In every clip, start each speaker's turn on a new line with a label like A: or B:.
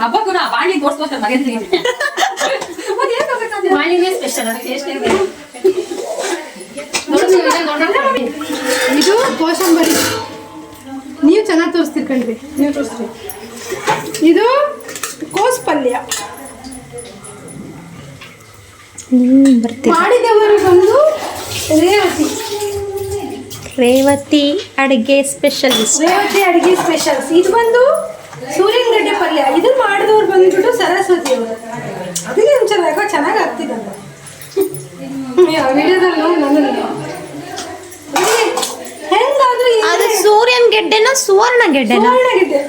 A: ಹಬ್ಬಕ್ಕೂ ನಾ ಬಾಣಿ ತೋರ್ಸ್ಬೋದು ಮಗೇಂದ್ರಿಗೆ
B: ಮಾಡಿನೇ ಸ್ಪೆಷಲ್ ಅದಕ್ಕೆ ಎಷ್ಟು
C: ಇದು ಕೋಸಂಬರಿ ನೀವು ಚೆನ್ನಾಗಿ ತೋರಿಸ್ತೀರಿ ಕಣ್ರಿ. ನೀವು ತೋರಿಸ್ತೀರಿ. ಇದು ಕೋಸ್ ಪಲ್ಯ ಮಾಡಿದವರು ಬಂದು ರೇವತಿ.
D: ರೇವತಿ ಅಡುಗೆ ಸ್ಪೆಷಲ್
C: ರೇವತಿ ಅಡುಗೆ ಸ್ಪೆಷಲ್ಸ್ ಇದು ಬಂದು ಸೂರ್ಯನ ಗಡ್ಡೆ ಪಲ್ಯ. ಇದು ಮಾಡಿದವ್ರು ಬಂದ್ಬಿಟ್ಟು ಸರಸ್ವತಿ ಅವರು. ಅದಕ್ಕೆ ಒಂಚೂರು ಚೆನ್ನಾಗಿ ಯಾಕೋ ಚೆನ್ನಾಗಿ ಆಗ್ತಿದಲ್ಲ ವಿಡಿಯೋದಲ್ಲಿ ನೋಡಿ ನನ್ನನ್ನು. ಹೆಂಗಾದ್ರೂ
D: ಅದು ಸೂರ್ಯನ ಗೆಡ್ಡೆನ ಸುವರ್ಣ ಗೆಡ್ಡೆನ?
C: ಸುವರ್ಣಗೆಡ್ಡೆ.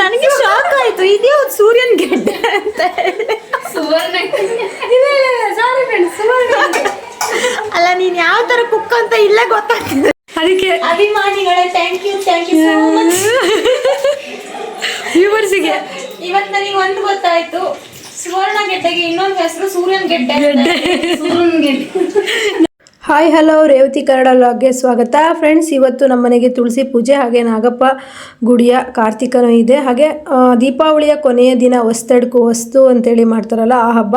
D: ನನಗೆ ಶಾಕ್ ಆಯ್ತು ಇದೇ ಒಂದು ಸೂರ್ಯನ ಗೆಡ್ಡೆ ಅಂತ ಹೇಳಿ.
B: ಸುವರ್ಣ
C: ಇಲ್ಲ ಇಲ್ಲ ಇಲ್ಲ ಸಾರಿ ಫ್ರೆಂಡ್ಸ್ ಸುವರ್ಣಗೆಡ್ಡೆ.
D: ಅಲ್ಲ ನೀನ್ ಯಾವ ತರ ಕುಕ್ ಅಂತ ಇಲ್ಲೇ ಗೊತ್ತಾಗ್ತದೆ.
C: ಅದಕ್ಕೆ
D: ಅಭಿಮಾನಿಗಳೇ thank you thank you so much
C: ವ್ಯೂವರ್ಸಿಗೆ
D: ಇವತ್ತು ನನಗೆ ಒಂದು ಗೊತ್ತಾಯ್ತು. ಸುವರ್ಣ ಗೆಡ್ಡೆಗೆ ಇನ್ನೊಂದು ಹೆಸರು ಸೂರ್ಯನ ಗೆಡ್ಡೆ.
B: ಸೂರ್ಯನ ಗೆಡ್ಡೆ.
C: ಹಾಯ್ ಹಲೋ ರೇವತಿ ಕನ್ನಡ ಲಾಗ್ಗೆ ಸ್ವಾಗತ. ಫ್ರೆಂಡ್ಸ್ ಇವತ್ತು ನಮ್ಮ ಮನೆಗೆ ತುಳಸಿ ಪೂಜೆ ಹಾಗೆ ನಾಗಪ್ಪ ಗುಡಿಯ ಕಾರ್ತಿಕನೂ ಇದೆ. ಹಾಗೆ ದೀಪಾವಳಿಯ ಕೊನೆಯ ದಿನ ಹೊಸ್ತಡ್ಕು, ವಸ್ತು ಅಂತೇಳಿ ಮಾಡ್ತಾರಲ್ಲ ಆ ಹಬ್ಬ.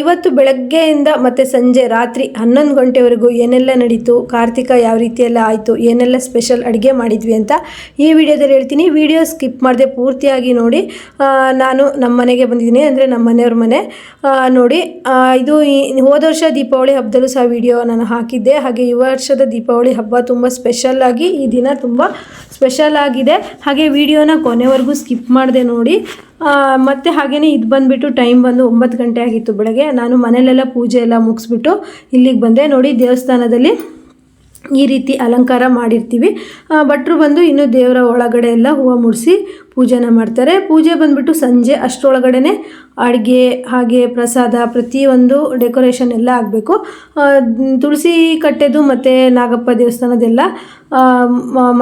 C: ಇವತ್ತು ಬೆಳಗ್ಗೆಯಿಂದ ಮತ್ತು ಸಂಜೆ ರಾತ್ರಿ ಹನ್ನೊಂದು ಗಂಟೆವರೆಗೂ ಏನೆಲ್ಲ ನಡೀತು, ಕಾರ್ತಿಕ ಯಾವ ರೀತಿಯೆಲ್ಲ ಆಯಿತು, ಏನೆಲ್ಲ ಸ್ಪೆಷಲ್ ಅಡುಗೆ ಮಾಡಿದ್ವಿ ಅಂತ ಈ ವಿಡಿಯೋದಲ್ಲಿ ಹೇಳ್ತೀನಿ. ವಿಡಿಯೋ ಸ್ಕಿಪ್ ಮಾಡದೆ ಪೂರ್ತಿಯಾಗಿ ನೋಡಿ. ನಾನು ನಮ್ಮ ಮನೆಗೆ ಬಂದಿದ್ದೀನಿ ಅಂದರೆ ನಮ್ಮ ಮನೆಯವ್ರ ಮನೆ ನೋಡಿ ಇದು ಈ ಹೋದ ವರ್ಷ ದೀಪಾವಳಿ ಹಬ್ಬದಲ್ಲೂ ಸಹ ವಿಡಿಯೋ ನಾನು ಹಾಕಿದ್ದೆ. ಹಾಗೆ ಈ ವರ್ಷದ ದೀಪಾವಳಿ ಹಬ್ಬ ತುಂಬ ಸ್ಪೆಷಲ್ ಆಗಿ ಈ ದಿನ ತುಂಬ ಸ್ಪೆಷಲ್ ಆಗಿದೆ. ಹಾಗೆ ವಿಡಿಯೋನ ಕೊನೆವರೆಗೂ ಸ್ಕಿಪ್ ಮಾಡಿದೆ ನೋಡಿ. ಮತ್ತು ಮತ್ತೆ ಹಾಗೆಯೇ ಇದು ಬಂದುಬಿಟ್ಟು ಟೈಮ್ ಬಂದು ಒಂಬತ್ತು ಗಂಟೆ ಆಗಿತ್ತು ಬೆಳಗ್ಗೆ. ನಾನು ಮನೆಯಲ್ಲೆಲ್ಲ ಪೂಜೆ ಎಲ್ಲ ಮುಗಿಸ್ಬಿಟ್ಟು ಇಲ್ಲಿಗೆ ಬಂದೆ. ನೋಡಿ ದೇವಸ್ಥಾನದಲ್ಲಿ ಈ ರೀತಿ ಅಲಂಕಾರ ಮಾಡಿರ್ತೀವಿ. ಭಟ್ರು ಬಂದು ಇನ್ನು ದೇವರ ಒಳಗಡೆ ಎಲ್ಲ ಹೂವು ಮುಡಿಸಿ ಪೂಜೆನ ಮಾಡ್ತಾರೆ. ಪೂಜೆ ಬಂದ್ಬಿಟ್ಟು ಸಂಜೆ ಅಷ್ಟರೊಳಗಡೆ ಅಡುಗೆ ಹಾಗೆ ಪ್ರಸಾದ ಪ್ರತಿಯೊಂದು ಡೆಕೋರೇಷನ್ ಎಲ್ಲ ಆಗಬೇಕು. ತುಳಸಿ ಕಟ್ಟೆದು ಮತ್ತು ನಾಗಪ್ಪ ದೇವಸ್ಥಾನದೆಲ್ಲ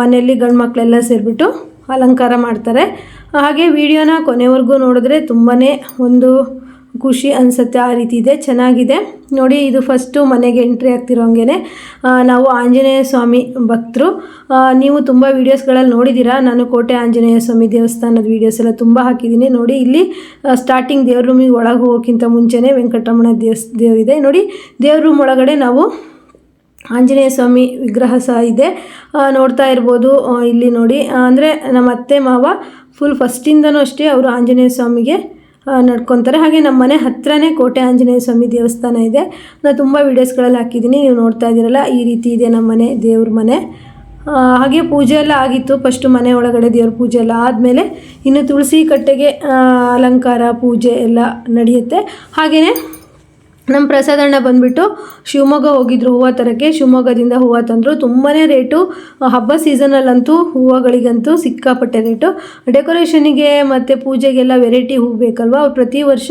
C: ಮನೆಯಲ್ಲಿ ಗಂಡು ಮಕ್ಕಳೆಲ್ಲ ಸೇರಿಬಿಟ್ಟು ಅಲಂಕಾರ ಮಾಡ್ತಾರೆ. ಹಾಗೆ ವಿಡಿಯೋನ ಕೊನೆವರೆಗೂ ನೋಡಿದ್ರೆ ತುಂಬಾ ಒಂದು ಖುಷಿ ಅನಿಸುತ್ತೆ. ಆ ರೀತಿ ಇದೆ. ಚೆನ್ನಾಗಿದೆ. ನೋಡಿ, ಇದು ಫಸ್ಟು ಮನೆಗೆ ಎಂಟ್ರಿ ಆಗ್ತಿರೋ ಹಂಗೆ ನಾವು ಆಂಜನೇಯ ಸ್ವಾಮಿ ಭಕ್ತರು. ನೀವು ತುಂಬ ವೀಡಿಯೋಸ್ಗಳಲ್ಲಿ ನೋಡಿದ್ದೀರಾ? ನಾನು ಕೋಟೆ ಆಂಜನೇಯ ಸ್ವಾಮಿ ದೇವಸ್ಥಾನದ ವೀಡಿಯೋಸ್ ಎಲ್ಲ ತುಂಬ ಹಾಕಿದ್ದೀನಿ. ನೋಡಿ, ಇಲ್ಲಿ ಸ್ಟಾರ್ಟಿಂಗ್ ದೇವ್ರ ರೂಮಿಗೆ ಒಳಗೆ ಹೋಗೋಕ್ಕಿಂತ ಮುಂಚೆನೇ ವೆಂಕಟರಮಣ ದೇವಸ್ ದೇವರಿದೆ ನೋಡಿ, ದೇವ್ರ ರೂಮ್ ಒಳಗಡೆ ನಾವು ಆಂಜನೇಯ ಸ್ವಾಮಿ ವಿಗ್ರಹ ಸಹ ಇದೆ. ನೋಡ್ತಾ ಇರ್ಬೋದು. ಇಲ್ಲಿ ನೋಡಿ ಅಂದರೆ ನಮ್ಮ ಅತ್ತೆ ಮಾವ ಫುಲ್ ಫಸ್ಟಿಂದನೂ ಅಷ್ಟೇ ಅವರು ಆಂಜನೇಯ ಸ್ವಾಮಿಗೆ ನಡ್ಕೊತಾರೆ. ಹಾಗೆ ನಮ್ಮ ಮನೆ ಹತ್ರನೇ ಕೋಟೆ ಆಂಜನೇಯ ಸ್ವಾಮಿ ದೇವಸ್ಥಾನ ಇದೆ. ನಾನು ತುಂಬ ವೀಡಿಯೋಸ್ಗಳಲ್ಲಿ ಹಾಕಿದ್ದೀನಿ. ನೀವು ನೋಡ್ತಾ ಇದ್ದೀರಲ್ಲ, ಈ ರೀತಿ ಇದೆ ನಮ್ಮ ಮನೆ, ದೇವ್ರ ಮನೆ. ಹಾಗೆ ಪೂಜೆ ಎಲ್ಲ ಆಗಿತ್ತು. ಫಸ್ಟು ಮನೆ ಒಳಗಡೆ ದೇವ್ರ ಪೂಜೆ ಎಲ್ಲ ಆದಮೇಲೆ ಇನ್ನು ತುಳಸಿ ಕಟ್ಟೆಗೆ ಅಲಂಕಾರ, ಪೂಜೆ ಎಲ್ಲ ನಡೆಯುತ್ತೆ. ಹಾಗೆಯೇ ನಮ್ಮ ಪ್ರಸಾದಣ್ಣ ಬಂದುಬಿಟ್ಟು ಶಿವಮೊಗ್ಗ ಹೋಗಿದ್ರು, ಹೂವು ತರೋಕ್ಕೆ. ಶಿವಮೊಗ್ಗದಿಂದ ಹೂವು ತಂದರು. ತುಂಬಾ ರೇಟು ಹಬ್ಬ ಸೀಸನಲ್ಲಂತೂ ಹೂವುಗಳಿಗಂತೂ ಸಿಕ್ಕಾಪಟ್ಟೆ ರೇಟು ಡೆಕೋರೇಷನಿಗೆ ಮತ್ತು ಪೂಜೆಗೆಲ್ಲ ವೆರೈಟಿ ಹೂವು ಬೇಕಲ್ವಾ? ಅವ್ರು ಪ್ರತಿ ವರ್ಷ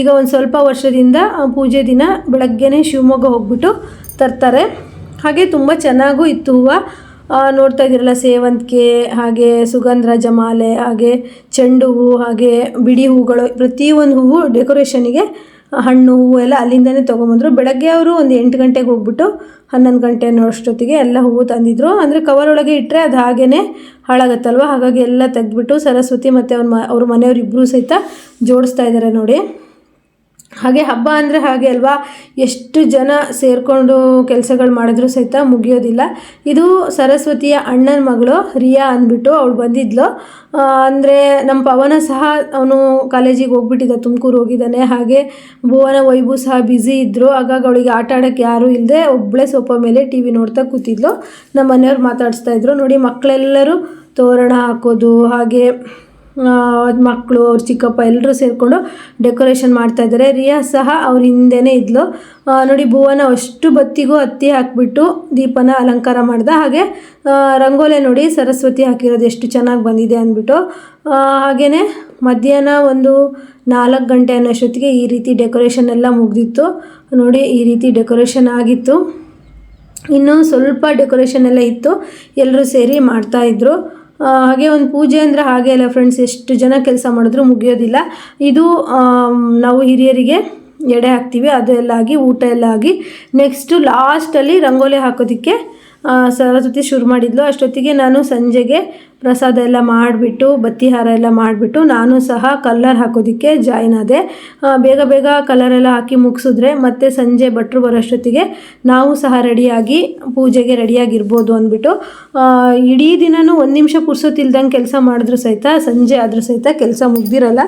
C: ಈಗ ಒಂದು ಸ್ವಲ್ಪ ವರ್ಷದಿಂದ ಪೂಜೆ ದಿನ ಬೆಳಗ್ಗೆನೇ ಶಿವಮೊಗ್ಗ ಹೋಗ್ಬಿಟ್ಟು ತರ್ತಾರೆ. ಹಾಗೆ ತುಂಬ ಚೆನ್ನಾಗೂ ಇತ್ತು ಹೂವು. ನೋಡ್ತಾ ಇದ್ದೀರಲ್ಲ ಸೇವಂತಿಗೆ, ಹಾಗೆ ಸುಗಂಧರಾಜ ಮಾಲೆ ಹಾಗೆ ಚೆಂಡು ಹೂವು, ಹಾಗೆ ಬಿಡಿ ಹೂಗಳು ಪ್ರತಿಯೊಂದು ಹೂವು ಡೆಕೋರೇಷನಿಗೆ ಹಣ್ಣು ಹೂವು ಎಲ್ಲ ಅಲ್ಲಿಂದನೇ ತೊಗೊಂಬಂದರು. ಬೆಳಗ್ಗೆ ಅವರು ಒಂದು ಎಂಟು ಗಂಟೆಗೆ ಹೋಗ್ಬಿಟ್ಟು ಹನ್ನೊಂದು ಗಂಟೆ ಅನ್ನೋಷ್ಟೊತ್ತಿಗೆ ಎಲ್ಲ ಹೂವು ತಂದಿದ್ರು. ಅಂದರೆ ಕವರ್ ಒಳಗೆ ಇಟ್ಟರೆ ಅದು ಹಾಗೇ ಹಾಳಾಗತ್ತಲ್ವ? ಹಾಗಾಗಿ ಎಲ್ಲ ತೆಗೆದ್ಬಿಟ್ಟು ಸರಸ್ವತಿ ಮತ್ತು ಅವ್ರ ಮ ಅವ್ರ ಮನೆಯವ್ರು ಇಬ್ಬರೂ ಸಹಿತ ಜೋಡಿಸ್ತಾ ಇದ್ದಾರೆ ನೋಡಿ. ಹಾಗೆ ಹಬ್ಬ ಅಂದರೆ ಹಾಗೆ ಅಲ್ವಾ? ಎಷ್ಟು ಜನ ಸೇರಿಕೊಂಡು ಕೆಲಸಗಳು ಮಾಡಿದ್ರು ಸಹಿತ ಮುಗಿಯೋದಿಲ್ಲ. ಇದು ಸರಸ್ವತಿಯ ಅಣ್ಣನ ಮಗಳು ರಿಯಾ ಅಂದ್ಬಿಟ್ಟು ಅವಳು ಬಂದಿದ್ಲು. ಅಂದರೆ ನಮ್ಮ ಪವನ ಸಹ ಅವನು ಕಾಲೇಜಿಗೆ ಹೋಗ್ಬಿಟ್ಟಿದ್ದ ತುಮಕೂರು ಹೋಗಿದ್ದಾನೆ. ಹಾಗೆ ಭುವನ, ವೈಭು ಸಹ ಬ್ಯುಸಿ ಇದ್ದರು ಆಗಾಗ ಅವಳಿಗೆ ಆಟ ಆಡೋಕ್ಕೆ ಯಾರೂ ಇಲ್ಲದೆ ಒಬ್ಬಳೇ ಸೋಫಾ ಮೇಲೆ ಟಿ ವಿ ನೋಡ್ತಾ ಕೂತಿದ್ಲು. ನಮ್ಮ ಮನೆಯವ್ರು ಮಾತಾಡಿಸ್ತಾ ಇದ್ರು. ನೋಡಿ ಮಕ್ಕಳೆಲ್ಲರೂ ತೋರಣ ಹಾಕೋದು, ಹಾಗೆ ಮಕ್ಕಳು ಅವ್ರ ಚಿಕ್ಕಪ್ಪ ಎಲ್ಲರೂ ಸೇರಿಕೊಂಡು ಡೆಕೋರೇಷನ್ ಮಾಡ್ತಾ ಇದ್ದಾರೆ. ರಿಯಾ ಸಹ ಅವ್ರ ಹಿಂದೆನೇ ಇದ್ಲು. ನೋಡಿ, ಭುವನ ಅಷ್ಟು ಬತ್ತಿಗೂ ಹತ್ತಿ ಹಾಕಿಬಿಟ್ಟು ದೀಪನ ಅಲಂಕಾರ ಮಾಡ್ದ. ಹಾಗೆ ರಂಗೋಲೆ ನೋಡಿ, ಸರಸ್ವತಿ ಹಾಕಿರೋದು ಎಷ್ಟು ಚೆನ್ನಾಗಿ ಬಂದಿದೆ ಅಂದ್ಬಿಟ್ಟು. ಹಾಗೆಯೇ ಮಧ್ಯಾಹ್ನ ಒಂದು ನಾಲ್ಕು ಗಂಟೆ ಅನ್ನೋಷ್ಟೊತ್ತಿಗೆ ಈ ರೀತಿ ಡೆಕೋರೇಷನ್ ಎಲ್ಲ ಮುಗ್ದಿತ್ತು. ನೋಡಿ, ಈ ರೀತಿ ಡೆಕೋರೇಷನ್ ಆಗಿತ್ತು. ಇನ್ನೂ ಸ್ವಲ್ಪ ಡೆಕೋರೇಷನ್ ಎಲ್ಲ ಇತ್ತು. ಎಲ್ಲರೂ ಸೇರಿ ಮಾಡ್ತಾಯಿದ್ರು ಹಾಗೆ ಒಂದು ಪೂಜೆ ಅಂದರೆ ಹಾಗೆ ಅಲ್ಲ ಫ್ರೆಂಡ್ಸ್ ಎಷ್ಟು ಜನ ಕೆಲಸ ಮಾಡಿದ್ರು ಮುಗಿಯೋದಿಲ್ಲ. ಇದು ನಾವು ಹಿರಿಯರಿಗೆ ಎಡೆ ಹಾಕ್ತೀವಿ ಅದು ಎಲ್ಲ ಆಗಿ ಊಟ ಎಲ್ಲ ಆಗಿ ನೆಕ್ಸ್ಟು ಲಾಸ್ಟಲ್ಲಿ ರಂಗೋಲಿ ಹಾಕೋದಕ್ಕೆ ಸರಸ್ವತಿ ಶುರು ಮಾಡಿದ್ಲು. ಅಷ್ಟೊತ್ತಿಗೆ ನಾನು ಸಂಜೆಗೆ ಪ್ರಸಾದ ಎಲ್ಲ ಮಾಡಿಬಿಟ್ಟು ಬತ್ತಿಹಾರ ಎಲ್ಲ ಮಾಡಿಬಿಟ್ಟು, ನಾನು ಸಹ ಕಲ್ಲರ್ ಹಾಕೋದಕ್ಕೆ ಜಾಯ್ನ್ ಆದೆ. ಬೇಗ ಬೇಗ ಕಲರ್ ಎಲ್ಲ ಹಾಕಿ ಮುಗಿಸಿದ್ರೆ ಮತ್ತೆ ಸಂಜೆ ಭಟ್ರು ಬರೋಷ್ಟೊತ್ತಿಗೆ ನಾವು ಸಹ ರೆಡಿಯಾಗಿ, ಪೂಜೆಗೆ ರೆಡಿಯಾಗಿರ್ಬೋದು ಅಂದ್ಬಿಟ್ಟು ಇಡೀ ದಿನವೂ ಒಂದು ನಿಮಿಷ ಪುರ್ಸೊತ್ತಿಲ್ದಂಗೆ ಕೆಲಸ ಮಾಡಿದ್ರು ಸಹಿತ, ಸಂಜೆ ಆದರೂ ಸಹಿತ ಕೆಲಸ ಮುಗ್ದಿರಲ್ಲ.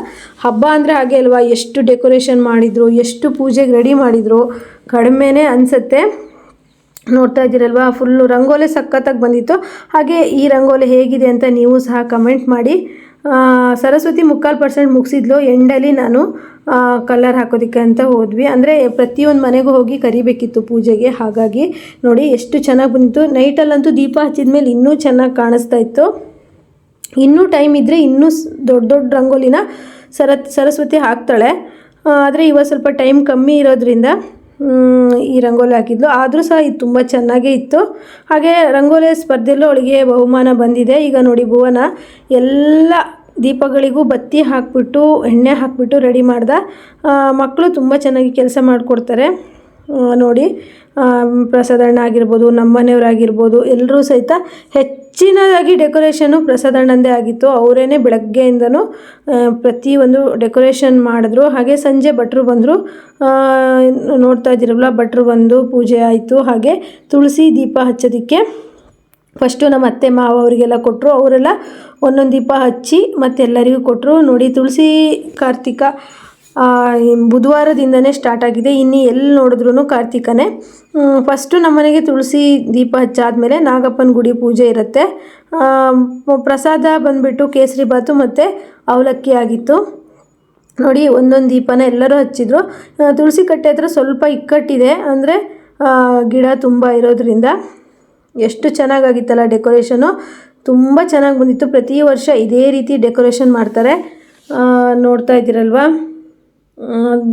C: ಹಬ್ಬ ಅಂದರೆ ಹಾಗೆ ಅಲ್ವಾ? ಎಷ್ಟು ಡೆಕೋರೇಷನ್ ಮಾಡಿದರು, ಎಷ್ಟು ಪೂಜೆಗೆ ರೆಡಿ ಮಾಡಿದರು? ಕಡಿಮೆನೇ ಅನಿಸುತ್ತೆ. ನೋಡ್ತಾ ಇದ್ದೀರಲ್ವಾ? ಫುಲ್ಲು ರಂಗೋಲಿ ಸಖತ್ತಾಗಿ ಬಂದಿತ್ತು. ಹಾಗೆ ಈ ರಂಗೋಲಿ ಹೇಗಿದೆ ಅಂತ ನೀವು ಸಹ ಕಮೆಂಟ್ ಮಾಡಿ. ಸರಸ್ವತಿ ಮುಕ್ಕಾಲು ಪರ್ಸೆಂಟ್ ಮುಗಿಸಿದ್ಲು. ಎಂಡಲ್ಲಿ ನಾನು ಕಲರ್ ಹಾಕೋದಕ್ಕೆ ಅಂತ ಹೋದ್ವಿ. ಅಂದರೆ ಪ್ರತಿಯೊಂದು ಮನೆಗೂ ಹೋಗಿ ಕರಿಬೇಕಿತ್ತು ಪೂಜೆಗೆ. ಹಾಗಾಗಿ ನೋಡಿ ಎಷ್ಟು ಚೆನ್ನಾಗಿ ಬಂದಿತ್ತು. ನೈಟಲ್ಲಂತೂ ದೀಪ ಹಚ್ಚಿದ ಮೇಲೆ ಇನ್ನೂ ಚೆನ್ನಾಗಿ ಕಾಣಿಸ್ತಾ ಇತ್ತು. ಇನ್ನೂ ಟೈಮ್ ಇದ್ದರೆ ಇನ್ನೂ ದೊಡ್ಡ ದೊಡ್ಡ ರಂಗೋಲಿನ ಸರತ್, ಸರಸ್ವತಿ ಹಾಕ್ತಾಳೆ. ಆದರೆ ಇವಾಗ ಸ್ವಲ್ಪ ಟೈಮ್ ಕಮ್ಮಿ ಇರೋದ್ರಿಂದ ಈ ರಂಗೋಲಿ ಹಾಕಿದ್ಲು. ಆದರೂ ಸಹ ಇದು ತುಂಬ ಚೆನ್ನಾಗೇ ಇತ್ತು. ಹಾಗೆ ರಂಗೋಲಿ ಸ್ಪರ್ಧೆಯಲ್ಲೂ ಅವಳಿಗೆ ಬಹುಮಾನ ಬಂದಿದೆ. ಈಗ ನೋಡಿ ಭುವನ, ಎಲ್ಲ ದೀಪಗಳಿಗೂ ಬತ್ತಿ ಹಾಕ್ಬಿಟ್ಟು, ಎಣ್ಣೆ ಹಾಕ್ಬಿಟ್ಟು ರೆಡಿ ಮಾಡ್ದ. ಮಕ್ಕಳು ತುಂಬ ಚೆನ್ನಾಗಿ ಕೆಲಸ ಮಾಡಿಕೊಡ್ತಾರೆ. ನೋಡಿ ಪ್ರಸಾದಣ್ಣ ಆಗಿರ್ಬೋದು ನಮ್ಮ ಮನೆಯವರಾಗಿರ್ಬೋದು ಎಲ್ಲರೂ ಸಹಿತ ಹೆಚ್ಚಿನದಾಗಿ ಡೆಕೋರೇಷನು ಪ್ರಸಾದಣ್ಣಂದೇ ಆಗಿತ್ತು. ಅವರೇನೆ ಬೆಳಗ್ಗೆಯಿಂದನೂ ಪ್ರತಿಯೊಂದು ಡೆಕೋರೇಷನ್ ಮಾಡಿದ್ರು. ಹಾಗೆ ಸಂಜೆ ಭಟ್ರು ಬಂದರು. ನೋಡ್ತಾ ಇದ್ದೀರಲ್ಲ ಭಟ್ರು ಬಂದು ಪೂಜೆ ಆಯಿತು. ಹಾಗೆ ತುಳಸಿ ದೀಪ ಹಚ್ಚೋದಕ್ಕೆ ಫಸ್ಟು ನಮ್ಮ ಅತ್ತೆ, ಮಾವ ಅವರಿಗೆಲ್ಲ ಕೊಟ್ಟರು ಅವರೆಲ್ಲ ಒಂದೊಂದು ದೀಪ ಹಚ್ಚಿ ಮತ್ತೆ ಎಲ್ಲರಿಗೂ ಕೊಟ್ಟರು ನೋಡಿ, ತುಳಸಿ ಕಾರ್ತಿಕ ಬುಧವಾರದಿಂದನೇ ಸ್ಟಾರ್ಟ್ ಆಗಿದೆ. ಇನ್ನು ಎಲ್ಲಿ ನೋಡಿದ್ರೂ ಕಾರ್ತಿಕನೇ. ಫಸ್ಟು ನಮ್ಮನೆಗೆ ತುಳಸಿ ದೀಪ ಹಚ್ಚಾದಮೇಲೆ ನಾಗಪ್ಪನ ಗುಡಿ ಪೂಜೆ ಇರುತ್ತೆ. ಪ್ರಸಾದ ಬಂದುಬಿಟ್ಟು ಕೇಸರಿ ಬಾತು ಮತ್ತು ಅವಲಕ್ಕಿ ಆಗಿತ್ತು. ನೋಡಿ, ಒಂದೊಂದು ದೀಪನ ಎಲ್ಲರೂ ಹಚ್ಚಿದ್ರು. ತುಳಸಿ ಕಟ್ಟೆ ಹತ್ರ ಸ್ವಲ್ಪ ಇಕ್ಕಟ್ಟಿದೆ. ಅಂದರೆ ಗಿಡ ತುಂಬ ಇರೋದ್ರಿಂದ ಎಷ್ಟು ಚೆನ್ನಾಗಾಗಿತ್ತಲ್ಲ ಡೆಕೋರೇಷನು ತುಂಬ ಚೆನ್ನಾಗಿ ಬಂದಿತ್ತು. ಪ್ರತಿ ವರ್ಷ ಇದೇ ರೀತಿ ಡೆಕೋರೇಷನ್ ಮಾಡ್ತಾರೆ. ನೋಡ್ತಾ ಇದ್ದೀರಲ್ವಾ?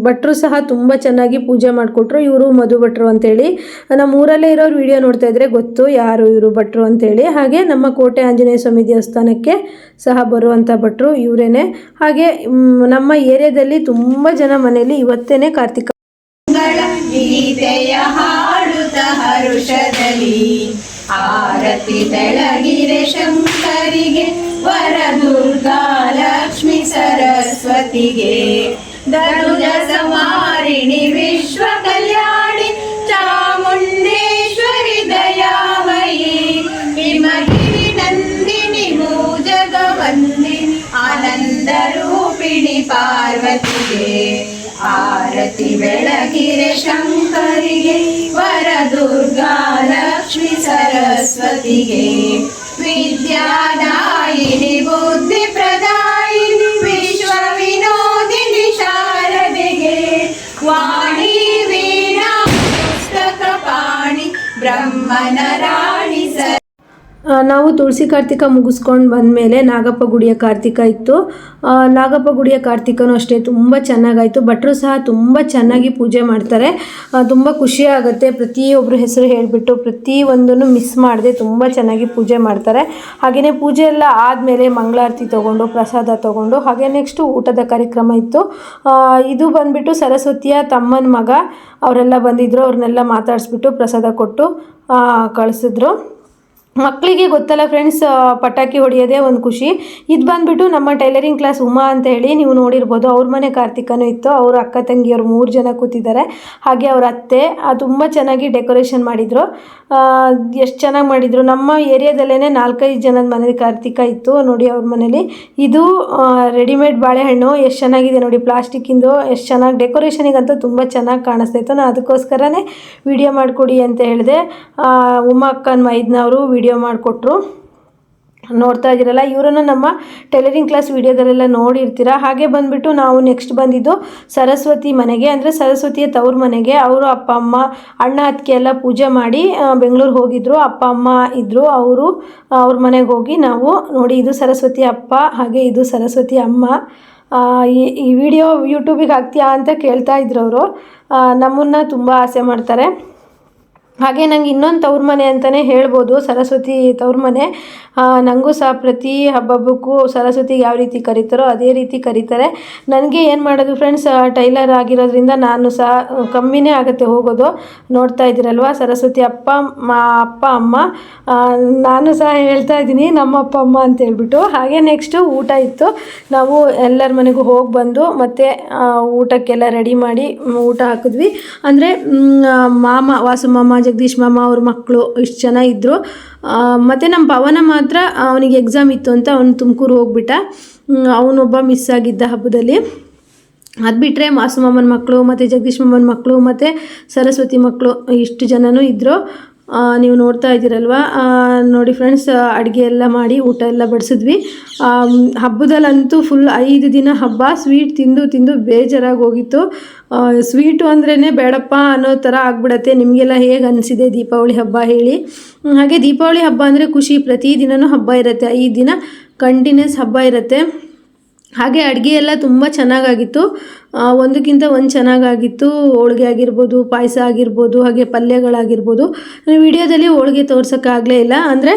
C: ಭಟ್ರು ಸಹ ತುಂಬ ಚೆನ್ನಾಗಿ ಪೂಜೆ ಮಾಡಿಕೊಟ್ರು. ಇವರು ಮಧು ಭಟ್ರು ಅಂತೇಳಿ. ನಮ್ಮ ಊರಲ್ಲೇ ಇರೋರು ವಿಡಿಯೋ ನೋಡ್ತಾ ಇದ್ರೆ ಗೊತ್ತು ಯಾರು ಇವರು ಭಟ್ರು ಅಂತೇಳಿ. ಹಾಗೆ ನಮ್ಮ ಕೋಟೆ ಆಂಜನೇಯ ಸ್ವಾಮಿ ದೇವಸ್ಥಾನಕ್ಕೆ ಸಹ ಬರುವಂಥ ಭಟ್ರು ಇವರೇನೆ. ಹಾಗೆ ನಮ್ಮ ಏರಿಯಾದಲ್ಲಿ ತುಂಬ ಜನ ಮನೆಯಲ್ಲಿ ಇವತ್ತೇನೆ ಕಾರ್ತಿಕ
D: ಆರತಿ ಬೆಳಗಿರೆ ಶಂಕರಿಗೆ ವರ ದುರ್ಗಾ ಲಕ್ಷ್ಮಿ ಸರಸ್ವತಿಗೆ. ದರುಜ ಸಮಾರಿಣಿ ವಿಶ್ವ ಕಲ್ಯಾಣಿ ಚಾಮುಂಡೇಶ್ವರಿ ದಯಾಮಯಿ. ಹಿಮಗಿರಿ ನಂದಿನಿ ಮೂಜಗವಂದಿನಿ ಆನಂದ ರೂಪಿಣಿ ಪಾರ್ವತಿಗೆ. ಆರತಿ ಬೆಳಗಿರೆ ಶಂಕರಿಗೆ ವರ ದುರ್ಗಾ ಲಕ್ಷ್ಮಿ ಸರಸ್ವತಿಗೆ. ವಿದ್ಯಾದಾಯಿನಿ ಬುದ್ಧಿ ಪ್ರದಾಯಿನಿ
C: ബ്രഹ്മനരായ ನಾವು ತುಳಸಿ ಕಾರ್ತಿಕ ಮುಗಿಸ್ಕೊಂಡು ಬಂದಮೇಲೆ ನಾಗಪ್ಪ ಗುಡಿಯ ಕಾರ್ತಿಕ ಇತ್ತು. ನಾಗಪ್ಪ ಗುಡಿಯ ಕಾರ್ತಿಕನೂ ಅಷ್ಟೇ ತುಂಬ ಚೆನ್ನಾಗಾಯಿತು. ಭಟ್ರು ಸಹ ತುಂಬ ಚೆನ್ನಾಗಿ ಪೂಜೆ ಮಾಡ್ತಾರೆ. ತುಂಬ ಖುಷಿ ಆಗುತ್ತೆ. ಪ್ರತಿಯೊಬ್ಬರು ಹೆಸರು ಹೇಳಿಬಿಟ್ಟು ಪ್ರತಿಯೊಂದನ್ನು ಮಿಸ್ ಮಾಡದೆ ತುಂಬ ಚೆನ್ನಾಗಿ ಪೂಜೆ ಮಾಡ್ತಾರೆ. ಹಾಗೆಯೇ ಪೂಜೆ ಎಲ್ಲ ಆದಮೇಲೆ ಮಂಗಳಾರತಿ ತೊಗೊಂಡು, ಪ್ರಸಾದ ತೊಗೊಂಡು, ಹಾಗೆ ನೆಕ್ಸ್ಟು ಊಟದ ಕಾರ್ಯಕ್ರಮ ಇತ್ತು. ಇದು ಬಂದುಬಿಟ್ಟು ಸರಸ್ವತಿಯ ತಮ್ಮನ ಮಗ, ಅವರೆಲ್ಲ ಬಂದಿದ್ದರು ಅವ್ರನ್ನೆಲ್ಲ ಮಾತಾಡಿಸ್ಬಿಟ್ಟು ಪ್ರಸಾದ ಕೊಟ್ಟು ಕಳಿಸಿದ್ರು. ಮಕ್ಕಳಿಗೆ ಗೊತ್ತಲ್ಲ ಫ್ರೆಂಡ್ಸ್ ಪಟಾಕಿ ಹೊಡೆಯೋದೇ ಒಂದು ಖುಷಿ. ಇದು ಬಂದ್ಬಿಟ್ಟು ನಮ್ಮ ಟೈಲರಿಂಗ್ ಕ್ಲಾಸ್ ಉಮಾ ಅಂತ ಹೇಳಿ ನೀವು ನೋಡಿರ್ಬೋದು, ಅವ್ರ ಮನೆ ಕಾರ್ತಿಕನೂ ಇತ್ತು. ಅವ್ರ ಅಕ್ಕ ತಂಗಿಯವರು ಮೂರು ಜನ ಕೂತಿದ್ದಾರೆ. ಹಾಗೆ ಅವ್ರ ಅತ್ತೆ ತುಂಬ ಚೆನ್ನಾಗಿ ಡೆಕೋರೇಷನ್ ಮಾಡಿದರು. ಎಷ್ಟು ಚೆನ್ನಾಗಿ ಮಾಡಿದರು. ನಮ್ಮ ಏರಿಯಾದಲ್ಲೇ ನಾಲ್ಕೈದು ಜನದ ಮನೇಲಿ ಕಾರ್ತಿಕ ಇತ್ತು ನೋಡಿ ಅವ್ರ ಮನೇಲಿ. ಇದು ರೆಡಿಮೇಡ್ ಬಾಳೆಹಣ್ಣು. ಎಷ್ಟು ಚೆನ್ನಾಗಿದೆ ನೋಡಿ ಪ್ಲಾಸ್ಟಿಕ್ಕಿಂದು. ಎಷ್ಟು ಚೆನ್ನಾಗಿ ಡೆಕೋರೇಷನಿಗಂತೂ ತುಂಬ ಚೆನ್ನಾಗಿ ಕಾಣಿಸ್ತಾ ಇತ್ತು. ನಾನು ಅದಕ್ಕೋಸ್ಕರನೇ ವಿಡಿಯೋ ಮಾಡಿಕೊಡಿ ಅಂತ ಹೇಳಿದೆ. ಉಮ್ಮ ಅಕ್ಕನ ಮೈದ್ನವರು ವಿಡಿಯೋ ಮಾಡಿಕೊಟ್ರು. ನೋಡ್ತಾ ಇದ್ದೀರಲ್ಲ, ಇವರನ್ನು ನಮ್ಮ ಟೈಲರಿಂಗ್ ಕ್ಲಾಸ್ ವಿಡಿಯೋದಲ್ಲೆಲ್ಲ ನೋಡಿರ್ತೀರ? ಹಾಗೆ ಬಂದುಬಿಟ್ಟು ನಾವು ನೆಕ್ಸ್ಟ್ ಬಂದಿದ್ದು ಸರಸ್ವತಿ ಮನೆಗೆ, ಅಂದರೆ ಸರಸ್ವತಿಯ ತವ್ರ ಮನೆಗೆ. ಅವರು ಅಪ್ಪ, ಅಮ್ಮ, ಅಣ್ಣ, ಅತ್ತಿಗೆ ಎಲ್ಲ ಪೂಜೆ ಮಾಡಿ ಬೆಂಗಳೂರು ಹೋಗಿದ್ರು. ಅಪ್ಪ, ಅಮ್ಮ ಇದ್ದರು ಅವರು ಅವ್ರ ಮನೆಗೆ ಹೋಗಿ ನಾವು ನೋಡಿ ಇದು ಸರಸ್ವತಿ ಅಪ್ಪ, ಹಾಗೆ ಇದು ಸರಸ್ವತಿ ಅಮ್ಮ. ಈ ವಿಡಿಯೋ ಯೂಟ್ಯೂಬಿಗೆ ಹಾಕ್ತೀಯಾ ಅಂತ ಕೇಳ್ತಾ ಇದ್ರು ಅವರು. ನಮ್ಮನ್ನು ತುಂಬ ಆಸೆ ಮಾಡ್ತಾರೆ. ಹಾಗೆ ನಂಗೆ ಇನ್ನೊಂದು ತವ್ರ ಮನೆ ಅಂತಲೇ ಹೇಳ್ಬೋದು, ಸರಸ್ವತಿ ತವ್ರ ಮನೆ. ನನಗೂ ಸಹ ಪ್ರತಿ ಹಬ್ಬಬ್ಬಕ್ಕೂ ಸರಸ್ವತಿಗೆ ಯಾವ ರೀತಿ ಕರೀತಾರೋ ಅದೇ ರೀತಿ ಕರೀತಾರೆ. ನನಗೆ ಏನು ಮಾಡೋದು ಫ್ರೆಂಡ್ಸ್ ಟೈಲರ್ ಆಗಿರೋದ್ರಿಂದ ನಾನು ಸಹ ಕಮ್ಮಿನೇ ಆಗುತ್ತೆ ಹೋಗೋದು. ನೋಡ್ತಾ ಇದ್ದೀರಲ್ವ, ಸರಸ್ವತಿ ಅಪ್ಪ ಅಪ್ಪ, ಅಮ್ಮ. ನಾನು ಸಹ ಹೇಳ್ತಾ ಇದ್ದೀನಿ, ನಮ್ಮ ಅಪ್ಪ, ಅಮ್ಮ ಅಂತ ಹೇಳ್ಬಿಟ್ಟು. ಹಾಗೆ ನೆಕ್ಸ್ಟು ಊಟ ಇತ್ತು. ನಾವು ಎಲ್ಲರ ಮನೆಗೂ ಹೋಗಿ ಬಂದು ಮತ್ತು ಊಟಕ್ಕೆಲ್ಲ ರೆಡಿ ಮಾಡಿ, ಊಟ ಹಾಕಿದ್ವಿ. ಅಂದರೆ ಮಾಮ, ವಾಸು ಮಾಮ ಜಗದೀಶ್ ಮಾಮ ಅವ್ರ ಮಕ್ಕಳು ಇಷ್ಟು ಜನ ಇದ್ದರು ಮತ್ತು ನಮ್ಮ ಪವನ ಮಾತ್ರ ಅವನಿಗೆ ಎಕ್ಸಾಮ್ ಇತ್ತು ಅಂತ ಅವನು ತುಮಕೂರು ಹೋಗ್ಬಿಟ್ಟ. ಅವನೊಬ್ಬ ಮಿಸ್ ಆಗಿದ್ದ ಹಬ್ಬದಲ್ಲಿ. ಅದು ಬಿಟ್ಟರೆ ಮಾಸು ಮಾಮನ ಮಕ್ಕಳು ಮತ್ತು ಜಗದೀಶ್ ಮಾಮನ ಮಕ್ಕಳು ಮತ್ತು ಸರಸ್ವತಿ ಮಕ್ಕಳು ಇಷ್ಟು ಜನನೂ ಇದ್ದರು ನೀವು ನೋಡ್ತಾ ಇದ್ದೀರಲ್ವ? ನೋಡಿ ಫ್ರೆಂಡ್ಸ್ ಅಡುಗೆ ಎಲ್ಲ ಮಾಡಿ ಊಟ ಎಲ್ಲ ಬಡಿಸಿದ್ವಿ. ಹಬ್ಬದಲ್ಲಂತೂ ಫುಲ್ ಐದು ದಿನ ಹಬ್ಬ ಸ್ವೀಟ್ ತಿಂದು ತಿಂದು ಬೇಜಾರಾಗಿ ಹೋಗಿತ್ತು. ಸ್ವೀಟು ಅಂದ್ರೇ ಬೇಡಪ್ಪ ಅನ್ನೋ ಥರ ಆಗ್ಬಿಡತ್ತೆ. ನಿಮಗೆಲ್ಲ ಹೇಗೆ ಅನಿಸಿದೆ ದೀಪಾವಳಿ ಹಬ್ಬ ಹೇಳಿ. ಹಾಗೆ ದೀಪಾವಳಿ ಹಬ್ಬ ಅಂದರೆ ಖುಷಿ. ಪ್ರತಿದಿನವೂ ಹಬ್ಬ ಇರುತ್ತೆ. ಐದು ದಿನ ಕಂಟಿನ್ಯೂಸ್ ಹಬ್ಬ ಇರುತ್ತೆ. ಹಾಗೆ ಅಡುಗೆ ಎಲ್ಲ ತುಂಬ ಚೆನ್ನಾಗಾಗಿತ್ತು. ಒಂದಕ್ಕಿಂತ ಒಂದು ಚೆನ್ನಾಗಾಗಿತ್ತು. ಹೋಳ್ಗೆ ಆಗಿರ್ಬೋದು, ಪಾಯಸ ಆಗಿರ್ಬೋದು, ಹಾಗೆ ಪಲ್ಯಗಳಾಗಿರ್ಬೋದು. ವಿಡಿಯೋದಲ್ಲಿ ಹೋಳಿಗೆ ತೋರ್ಸೋಕ್ಕಾಗಲೇ ಇಲ್ಲ. ಅಂದರೆ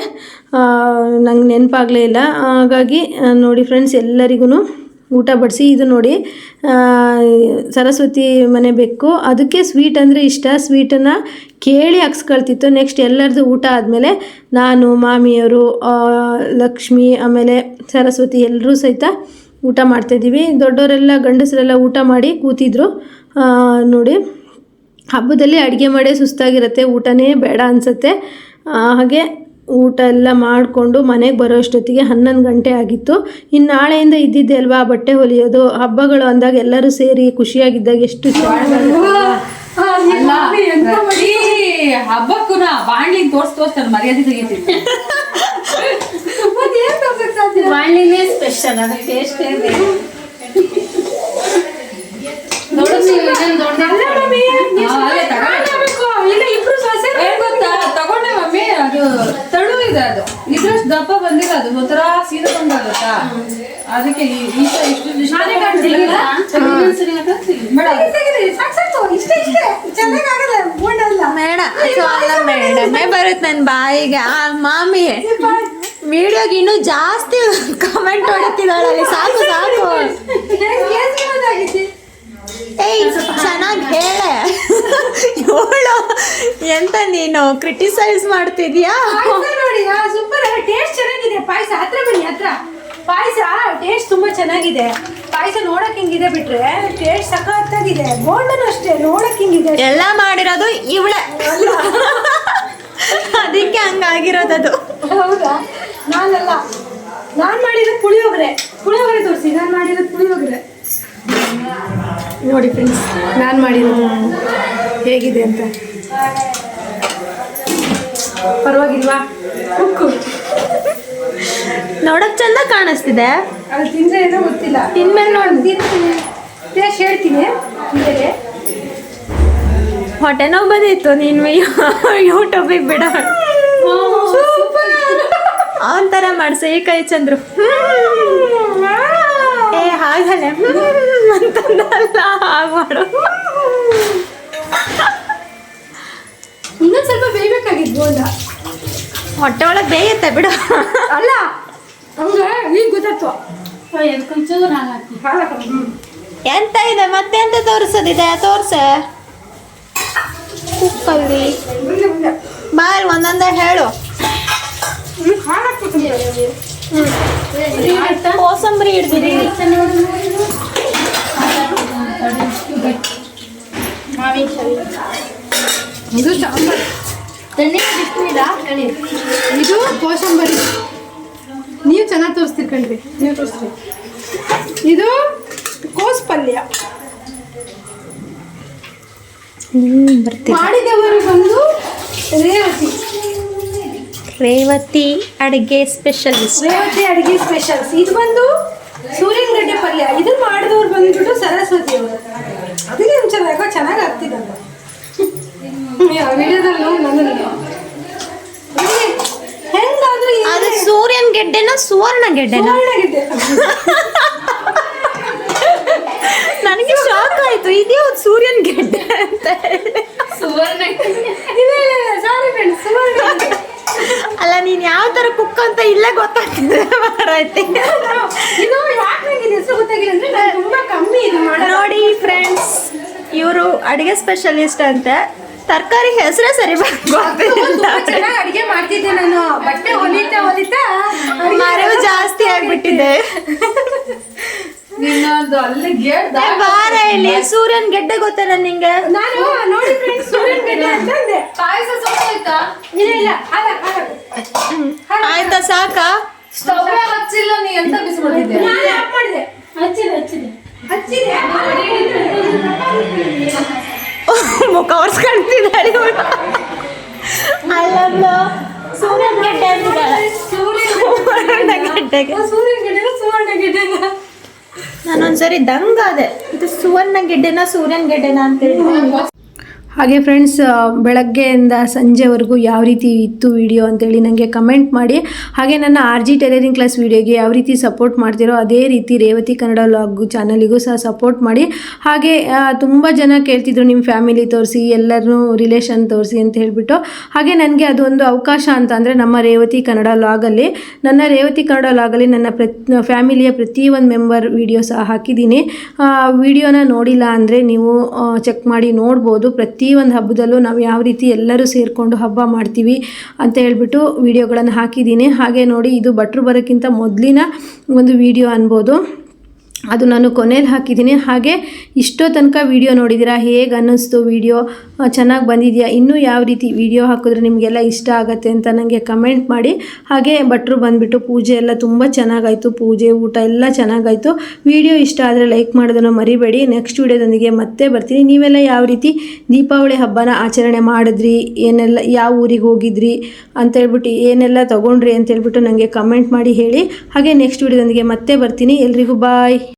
C: ನಂಗೆ ನೆನಪಾಗಲೇ ಇಲ್ಲ. ಹಾಗಾಗಿ ನೋಡಿ ಫ್ರೆಂಡ್ಸ್ ಎಲ್ಲರಿಗೂ ಊಟ ಬಡಿಸಿ, ಇದು ನೋಡಿ ಸರಸ್ವತಿ ಮನೆ ಬೇಕು ಅದಕ್ಕೆ ಸ್ವೀಟ್ ಅಂದರೆ ಇಷ್ಟ. ಸ್ವೀಟನ್ನು ಕೇಳಿ ಹಾಕ್ಸ್ಕೊಳ್ತಿತ್ತು. ನೆಕ್ಸ್ಟ್ ಎಲ್ಲರದು ಊಟ ಆದಮೇಲೆ ನಾನು, ಮಾಮಿಯವರು ಲಕ್ಷ್ಮಿ, ಆಮೇಲೆ ಸರಸ್ವತಿ ಎಲ್ಲರೂ ಸಹಿತ ಊಟ ಮಾಡ್ತಾಯಿದ್ದೀವಿ ದೊಡ್ಡವರೆಲ್ಲ ಗಂಡಸರೆಲ್ಲ ಊಟ ಮಾಡಿ ಕೂತಿದ್ರು. ನೋಡಿ ಹಬ್ಬದಲ್ಲಿ ಅಡುಗೆ ಮಾಡೇ ಸುಸ್ತಾಗಿರುತ್ತೆ ಊಟನೇ ಬೇಡ ಅನಿಸುತ್ತೆ. ಹಾಗೆ ಊಟ ಎಲ್ಲ ಮಾಡಿಕೊಂಡು ಮನೆಗೆ ಬರೋ ಅಷ್ಟೊತ್ತಿಗೆ ಹನ್ನೊಂದು ಗಂಟೆ ಆಗಿತ್ತು. ಇನ್ನು ನಾಳೆಯಿಂದ ಇದ್ದಿದ್ದೆ ಅಲ್ವಾ ಬಟ್ಟೆ ಹೊಲಿಯೋದು? ಹಬ್ಬಗಳು ಅಂದಾಗ ಎಲ್ಲರೂ ಸೇರಿ ಖುಷಿಯಾಗಿದ್ದಾಗ ಎಷ್ಟು
A: ಹಬ್ಬಕ್ಕೂ ಬಾಣ್ಲಿಂಗ್ ಬಾಣ್ಲಿ ತೋರ್ಸ್ ತೆಗಿತೀನಿ ನನ್ನ ಮರ್ಯಾದೆ
E: ಬಾಣ್ಲಿನೇ ಸ್ಪೆಷಲ್ ಅದ ಟೇಸ್ಟ್ ಇದೆ.
A: ತಗೊಂಡೆ. ಮಮ್ಮಿ ಅದು ತಳು ಇದೆ ಅದು. ಇದ್ರಷ್ಟು ದಪ್ಪ ಬಂದಿಲ್ಲ ಅದು ಒಂಥರ ಸೀದಾ ಬಂದಾಗುತ್ತಾ ಅದಕ್ಕೆ ಇಷ್ಟು.
D: ಮೇಡ ಮೇಡಮೇ ಬರುತ್ತೆ ನನ್ನ ಬಾಯಿಗೆ. ಆ ಮಾಮಿ ವಿಡಿಯೋಗೆ ಇನ್ನೂ ಜಾಸ್ತಿ ಕಮೆಂಟ್ ಹೊಡಿತಿದ್ದಾಳೆ ಅಲ್ಲಿ. ಸಾಕು ಸಾಕು. ಏಯ್ ಚೆನ್ನಾಗಿ ಹೇಳೆ. ಇವಳು ಎಂತ ನೀನು? ಕ್ರಿಟಿಸೈಸ್ ಮಾಡ್ತಿದ್ಯಾ?
C: ನೋಡಿ ಸೂಪರ್ ಟೇಸ್ಟ್ ಚೆನ್ನಾಗಿದೆ. ಪಾಯಸ ಹತ್ರ ಬನ್ನಿ ಹತ್ರ. ಪಾಯಸ ಟೇಸ್ಟ್ ತುಂಬಾ ಚೆನ್ನಾಗಿದೆ. ಪಾಯಸ ನೋಡಕ್ ಹಿಂಗಿದೆ ಬಿಟ್ರೆ ಟೇಸ್ಟ್ ಸಖತ್ತಾಗಿದೆ. ಗೋಲ್ಡನ್ ಅಷ್ಟೇ ನೋಡಕ್ ಹಿಂಗಿದೆ.
D: ಎಲ್ಲ ಮಾಡಿರೋದು ಇವಳೆ. ಅದಕ್ಕೆ ಹಂಗಾಗಿರೋದದು
C: ಹೌದಾ? ನಾನಲ್ಲ. ನಾನ್ ಮಾಡಿದ ಪುಳಿಯೋಗರೆ. ಪುಳಿಯೋಗರೆ ತೋರಿಸಿ ನಾನು ಮಾಡಿದ ಪುಳಿಯೋಗರೆ. ನೋಡಿ ಫ್ರೆಂಡ್ಸ್ ನಾನು ಮಾಡಿರೋದು ಹೇಗಿದೆ ಅಂತ. ಪರವಾಗಿಲ್ವಾ? ಉಕ್ಕು.
D: ನೋಡಕ್ ಚಂದ ಕಾಣಿಸ್ತಿದೆ.
C: ಅದು ತಿಂದ್ರೆ ಏನೋ ಗೊತ್ತಿಲ್ಲ.
D: ತಿನ್ಮೇಲೆ ನೋಡಿ.
C: ತಿಂತೀನಿ ಟೇಸ್ಟ್ ಹೇಳ್ತೀನಿ. ಆಮೇಲೆ
D: ಹೊಟ್ಟೆ ನೋವು ಬಂದಿತ್ತು ನೀನು ಯೂಟ್ಯೂಬಿಗೆ ಬಿಡ. ಅವನ್ ತರ ಮಾಡ್ಸ. ಈ ಕೈ ಚಂದ್ರು. ಏ ಹಾಗಲ್ಲ ಅಂತಂದಲ್ಲ ಹಾಗೆ ಮಾಡು.
C: ಇನ್ನೊಂದು ಸ್ವಲ್ಪ ಬೇಯಬೇಕಾಗಿದ್ವು ಅಂತ
D: ಹೊಟ್ಟೆ ಒಳಗೆ ಬೇಯುತ್ತೆ ಬಿಡು.
C: ಅಲ್ಲ ಹಂಗ ಈಗ ಗೊತ್ತಾಯ್ತು.
D: ಎಂತ ಇದೆ? ಮತ್ತೆ ಎಂತ ತೋರಿಸೋದಿದೆ? ತೋರ್ಸ.
C: ಕುಕ್ಕಲ್ಲಿ
D: ಬಾಯ್ ಒಂದೊಂದೇ ಹೇಳು. ಕೋಸಂಬರಿ ಹಿಡ್ದಿರಿ.
C: ಇದು ಸಾಂಬಾರು. ಇದು ಕೋಸಂಬರಿ. ನೀವು ಚೆನ್ನಾಗಿ ತೋರಿಸ್ತೀರಿ ಕಣ್ರಿ. ನೀವು ತೋರಿಸ್ರಿ. ಇದು ಕೋಸ್ ಪಲ್ಯ.
D: ಬರ್ತೀವಿ.
C: ಮಾಡಿದವರು ಬಂದು ರೇವತಿ.
D: ರೇವತಿ ಅಡುಗೆ ಸ್ಪೆಷಲಿಸ್ಟ್.
C: ರೇವತಿ ಅಡುಗೆ ಸ್ಪೆಷಲ್ಸ್ ಇದು ಬಂದು ಸೂರ್ಯನ ಗಡ್ಡೆ ಪಲ್ಯ ಇದನ್ನ ಮಾಡಿದವ್ರು ಬಂದ್ಬಿಟ್ಟು ಸರಸ್ವತಿ ಅವರು. ಅದಕ್ಕೆ ಒಂದು ಚೆನ್ನಾಗಿ ಯಾಕೋ ಚೆನ್ನಾಗಿ ಆಗ್ತಿದ್ದಲ್ಲ ವಿಡಿಯೋದಲ್ಲಿ ನೋಡಿ ನನ್ನನ್ನು ಹೆಂಗಾದ್ರೆ
D: ಅದು ಸೂರ್ಯನ ಗೆಡ್ಡೆನ ಸುವರ್ಣ ಗೆಡ್ಡೆನ?
C: ಸುವರ್ಣ ಗೆಡ್ಡೆ.
D: ನನಗೆ ಶಾಕ್ ಆಯ್ತು. ಒಂದು ಸೂರ್ಯನ ಗೆಡ್ಡೆ ಅಂತ
E: ಸುವರ್ಣ
C: ಇಲ್ಲ ಇಲ್ಲ ಇಲ್ಲ
D: ನೀನ್ ಯಾವ ತರ ಕುಕ್ ಅಂತ ಇಲ್ಲೇ ಗೊತ್ತಾಗ್ತಿದೆ ಮಾರೈತಿ.
C: ಇದು ಯಾಕೆ ನಂಗೆ ಹೆಸರು ಗೊತ್ತಾಗಿಲ್ಲ ಅಂದ್ರೆ ನಾನು ತುಂಬಾ ಕಮ್ಮಿ ಇದು ಮಾಡೋದು.
D: ನೋಡಿ ಫ್ರೆಂಡ್ಸ್ ಇವರು ಅಡಿಗೆ ಸ್ಪೆಷಲಿಸ್ಟ್ ಅಂತೆ. ತರಕಾರಿ ಹೆಸರೇ ಸರಿ ಗೊತ್ತಿಲ್ಲ
C: ಚೆನ್ನಾಗಿ ಅಡಿಗೆ ಮಾಡ್ತಿದ್ದೆ ನಾನು. ಬಟ್ಟೆ ಹೊಲಿತಾ ಹೊಲಿತಾ
D: ಮರವು ಜಾಸ್ತಿ ಆಗ್ಬಿಟ್ಟಿದೆ.
A: ಅಲ್ಲಿ ಗೇಟ್
D: ಬಾರ ಇಲ್ಲಿ ಸೂರ್ಯನ್ ಗೆಡ್ಡೆ ಗೊತ್ತಲ್ಲ ನಿಂಗೆ?
C: ನಾನು ನೋಡಿ ಫ್ರೆಂಡ್ಸ್ ಸೂರ್ಯನ್ ಗೆಡ್ಡೆ
A: ಪಾಯಸ
C: ಇಲ್ಲ
D: ಆಯ್ತಾ ಸಾಕಾ?
A: ಸ್ಟವ್ ಹಚ್ಚಿಲ್ಲ ನೀ ಎಂತ ಬಿಸಿ ಮಾಡಿದ್ದೆ
C: ನಾನು ಆಫ್ ಮಾಡಿದೆ.
B: ಹಚ್ಚಿದೆ ಹಚ್ಚಿದೆ.
C: ಹಚ್ಚಿದೆ?
D: ಮುಖ ಐ ಲವ್ ಸೂರ್ಯನ್ ಗೆಡ್ಡೆ ಅಂತಿದ್ದಾಳೆ ಸುವರ್ಣ ಗೆಡ್ಡೆಗೆ.
C: ಸೂರ್ಯನ ಗೆಡ್ಡೆ ಸುವರ್ಣ ಗೆಡ್ಡೆ
D: ನಾನೊಂದ್ಸರಿ ದಂಗಾದೆ ಇದು ಸುವರ್ಣ ಗೆಡ್ಡೆನ ಸೂರ್ಯನ್ ಗೆಡ್ಡೆನ ಅಂತ ಹೇಳಿ.
C: ಹಾಗೆ ಫ್ರೆಂಡ್ಸ್ ಬೆಳಗ್ಗೆಯಿಂದ ಸಂಜೆವರೆಗೂ ಯಾವ ರೀತಿ ಇತ್ತು ವಿಡಿಯೋ ಅಂತೇಳಿ ನನಗೆ ಕಮೆಂಟ್ ಮಾಡಿ. ಹಾಗೆ ನನ್ನ ಆರ್ ಜಿ ಟೈಲರಿಂಗ್ ಕ್ಲಾಸ್ ವಿಡಿಯೋಗೆ ಯಾವ ರೀತಿ ಸಪೋರ್ಟ್ ಮಾಡ್ತಿರೋ ಅದೇ ರೀತಿ ರೇವತಿ ಕನ್ನಡ ಲಾಗ್ ಚಾನಲಿಗೂ ಸಹ ಸಪೋರ್ಟ್ ಮಾಡಿ. ಹಾಗೆ ತುಂಬ ಜನ ಕೇಳ್ತಿದ್ರು ನಿಮ್ಮ ಫ್ಯಾಮಿಲಿ ತೋರಿಸಿ ಎಲ್ಲರನ್ನೂ ರಿಲೇಷನ್ ತೋರಿಸಿ ಅಂತ ಹೇಳಿಬಿಟ್ಟು. ಹಾಗೆ ನನಗೆ ಅದೊಂದು ಅವಕಾಶ ಅಂತ ಅಂದರೆ ನಮ್ಮ ರೇವತಿ ಕನ್ನಡ ಲಾಗಲ್ಲಿ ನನ್ನ ರೇವತಿ ಕನ್ನಡ ಲಾಗಲ್ಲಿ ನನ್ನ ಪ್ರತಿ ಫ್ಯಾಮಿಲಿಯ ಪ್ರತಿಯೊಂದು ಮೆಂಬರ್ ವಿಡಿಯೋ ಸಹ ಹಾಕಿದ್ದೀನಿ. ವಿಡಿಯೋನ ನೋಡಿಲ್ಲ ಅಂದರೆ ನೀವು ಚೆಕ್ ಮಾಡಿ ನೋಡ್ಬೋದು. ಪ್ರತಿಯೊಂದು ಹಬ್ಬದಲ್ಲೂ ನಾವು ಯಾವ ರೀತಿ ಎಲ್ಲರೂ ಸೇರಿಕೊಂಡು ಹಬ್ಬ ಮಾಡ್ತೀವಿ ಅಂತ ಹೇಳ್ಬಿಟ್ಟು ವಿಡಿಯೋಗಳನ್ನು ಹಾಕಿದ್ದೀನಿ. ಹಾಗೆ ನೋಡಿ ಇದು ಭಟ್ರು ಬರೋಕ್ಕಿಂತ ಮೊದಲಿನ ಒಂದು ವಿಡಿಯೋ ಅನ್ಬೋದು. ಅದು ನಾನು ಕೊನೆಯಲ್ಲಿ ಹಾಕಿದ್ದೀನಿ. ಹಾಗೆ ಇಷ್ಟೋ ತನಕ ವಿಡಿಯೋ ನೋಡಿದ್ದೀರಾ? ಹೇಗೆ ಅನ್ನಿಸ್ತು ವಿಡಿಯೋ? ಚೆನ್ನಾಗಿ ಬಂದಿದೆಯಾ? ಇನ್ನೂ ಯಾವ ರೀತಿ ವಿಡಿಯೋ ಹಾಕಿದ್ರೆ ನಿಮಗೆಲ್ಲ ಇಷ್ಟ ಆಗುತ್ತೆ ಅಂತ ನನಗೆ ಕಮೆಂಟ್ ಮಾಡಿ. ಹಾಗೆ ಭಟ್ರು ಬಂದುಬಿಟ್ಟು ಪೂಜೆ ಎಲ್ಲ ತುಂಬ ಚೆನ್ನಾಗಾಯಿತು. ಪೂಜೆ, ಊಟ ಎಲ್ಲ ಚೆನ್ನಾಗಾಯಿತು. ವಿಡಿಯೋ ಇಷ್ಟ ಆದರೆ ಲೈಕ್ ಮಾಡೋದನ್ನು ಮರಿಬೇಡಿ. ನೆಕ್ಸ್ಟ್ ವಿಡಿಯೋದೊಂದಿಗೆ ಮತ್ತೆ ಬರ್ತೀನಿ. ನೀವೆಲ್ಲ ಯಾವ ರೀತಿ ದೀಪಾವಳಿ ಹಬ್ಬನ ಆಚರಣೆ ಮಾಡಿದ್ರಿ? ಏನೆಲ್ಲ, ಯಾವ ಊರಿಗೆ ಹೋಗಿದ್ರಿ ಅಂತ ಹೇಳ್ಬಿಟ್ಟು ಏನೆಲ್ಲ ತೊಗೊಂಡ್ರಿ ಅಂತ ಹೇಳ್ಬಿಟ್ಟು ನನಗೆ ಕಮೆಂಟ್ ಮಾಡಿ ಹೇಳಿ. ಹಾಗೆ ನೆಕ್ಸ್ಟ್ ವಿಡಿಯೋದೊಂದಿಗೆ ಮತ್ತೆ ಬರ್ತೀನಿ. ಎಲ್ರಿಗೂ ಬಾಯ್.